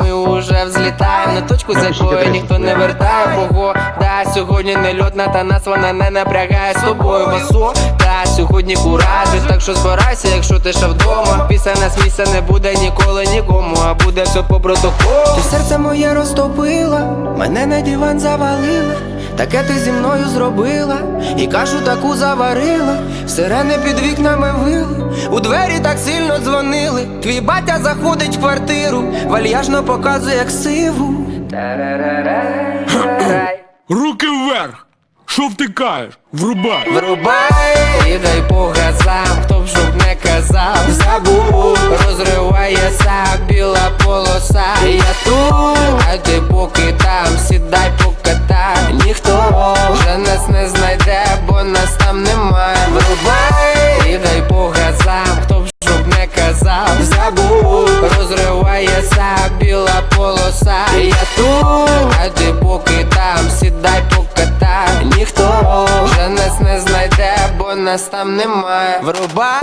Ми уже взлітаємо. На точку, з якої ніхто не вертає. Бого Да, сьогодні не льотна, та нас вона не напрягає з тобою басо Та сьогодні куражі, так що збирайся, якщо ти ще вдома. Після нас місця не буде ніколи нікому, а буде все по протоколу. Ти серце моє розтопила, мене на диван завалила. Таке ти зі мною зробила, і кашу таку заварила, сирени під вікнами вили, у двері так сильно дзвонили. Твій батя заходить в квартиру, вальяжно показує ксиву. Тарарарарарай. Руки вверх! Що втикаєш? Врубай! Врубай і дай по газам, хто б щоб не казав, забув, розривається біла полоса. Я тут, а ти поки там, сідай покатай, ніхто вже нас не знайде, бо нас там немає. Не забув, розривається біла полоса. Я тут, а ти поки там, сідай покатай, ніхто вже нас не знайде, бо нас там немає. Врубай